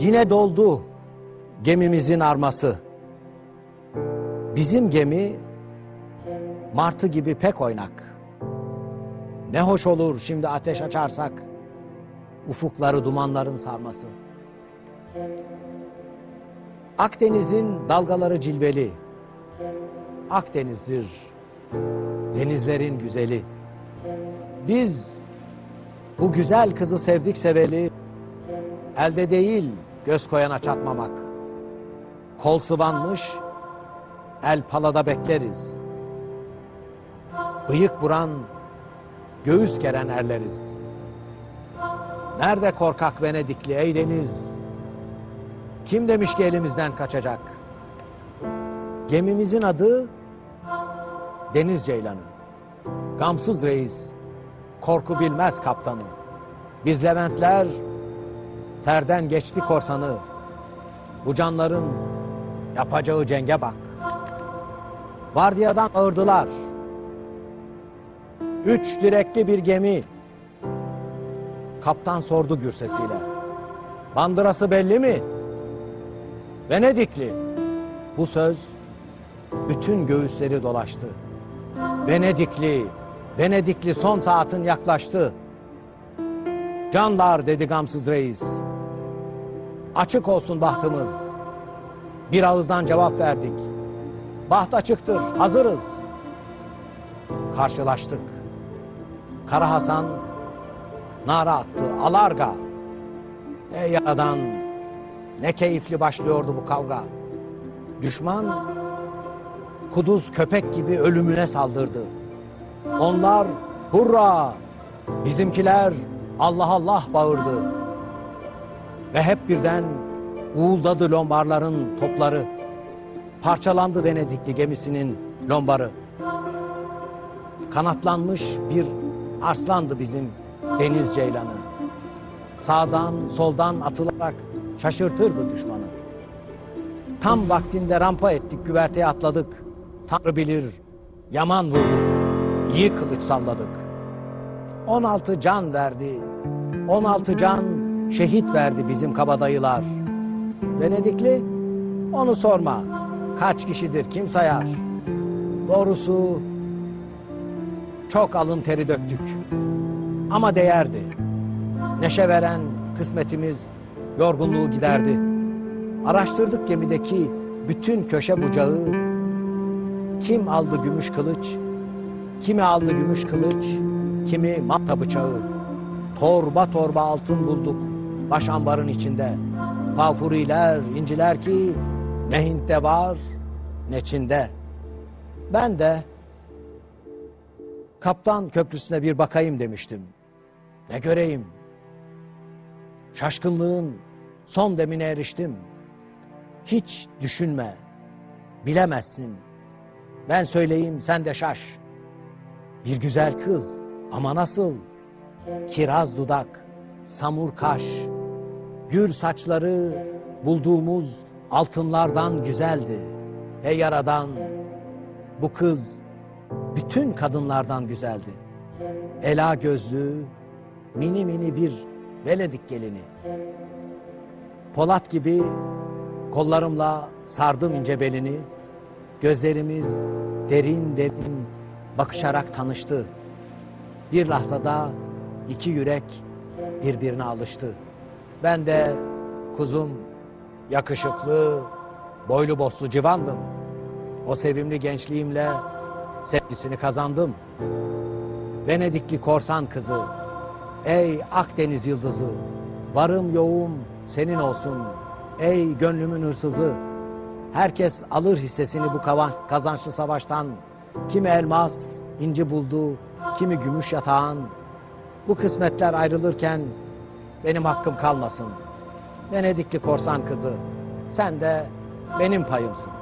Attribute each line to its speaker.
Speaker 1: Yine doldu gemimizin arması. Bizim gemi martı gibi pek oynak. Ne hoş olur şimdi ateş açarsak ufukları dumanların sarması. Akdeniz'in dalgaları cilveli. Akdeniz'dir denizlerin güzeli. Biz bu güzel kızı sevdik seveli. Elde değil göz koyana çatmamak. Kol sıvanmış, el palada bekleriz. Bıyık buran, göğüs geren erleriz. Nerede korkak Venedikli ey deniz? Kim demiş ki elimizden kaçacak? Gemimizin adı Deniz Ceylanı. Gamsız reis, korku bilmez kaptanı. Biz Leventler serden geçti korsanı. Bu canların yapacağı cenge bak. Vardiyadan ağırdılar. Üç direkli bir gemi. Kaptan sordu gür sesiyle. Bandırası belli mi? Venedikli. Bu söz bütün göğüsleri dolaştı. Venedikli, Venedikli son saatin yaklaştı. Canlar dedi gamsız reis. Açık olsun bahtımız. Bir ağızdan cevap verdik. Baht açıktır, hazırız. Karşılaştık. Kara Hasan nara attı, alarga. Ey yaradan, ne keyifli başlıyordu bu kavga. Düşman kuduz köpek gibi ölümüne saldırdı. Onlar hurra, bizimkiler Allah Allah bağırdı. Ve hep birden uğuldadı lombarların topları. Parçalandı Venedikli gemisinin lombarı. Kanatlanmış bir arslandı bizim deniz ceylanı. Sağdan soldan atılarak şaşırtırdı düşmanı. Tam vaktinde rampa ettik, güverteye atladık. Tanrı bilir, yaman vurduk, iyi kılıç salladık. 16 can verdi, 16 can şehit verdi bizim kabadayılar. Venedikli, onu sorma, kaç kişidir kim sayar? Doğrusu çok alın teri döktük. Ama değerdi. Neşe veren kısmetimiz yorgunluğu giderdi. Araştırdık gemideki bütün köşe bucağı. Kim aldı gümüş kılıç? Kimi aldı gümüş kılıç? Kimi matta bıçağı? Torba torba altın bulduk baş ambarın içinde. Fafuriler, inciler ki ne Hint'te var ne Çin'de. Ben de Kaptan Köprüsü'ne bir bakayım demiştim. Ne göreyim? Şaşkınlığın son demine eriştim. Hiç düşünme, bilemezsin. Ben söyleyeyim sen de şaş. Bir güzel kız ama nasıl? Kiraz dudak, samur kaş, gür saçları bulduğumuz altınlardan güzeldi. Ey yaradan, bu kız bütün kadınlardan güzeldi. Ela gözlü, mini mini bir veledik gelini. Polat gibi kollarımla sardım ince belini. Gözlerimiz derin derin bakışarak tanıştı. Bir lahzada iki yürek birbirine alıştı. Ben de kuzum yakışıklı, boylu boslu civandım. O sevimli gençliğimle sevgisini kazandım. Venedikli korsan kızı, ey Akdeniz yıldızı, varım yoğum senin olsun, ey gönlümün hırsızı. Herkes alır hissesini bu kazançlı savaştan. Kimi elmas, inci buldu, kimi gümüş yatağın. Bu kısmetler ayrılırken benim hakkım kalmasın. Venedikli korsan kızı, sen de benim payımsın.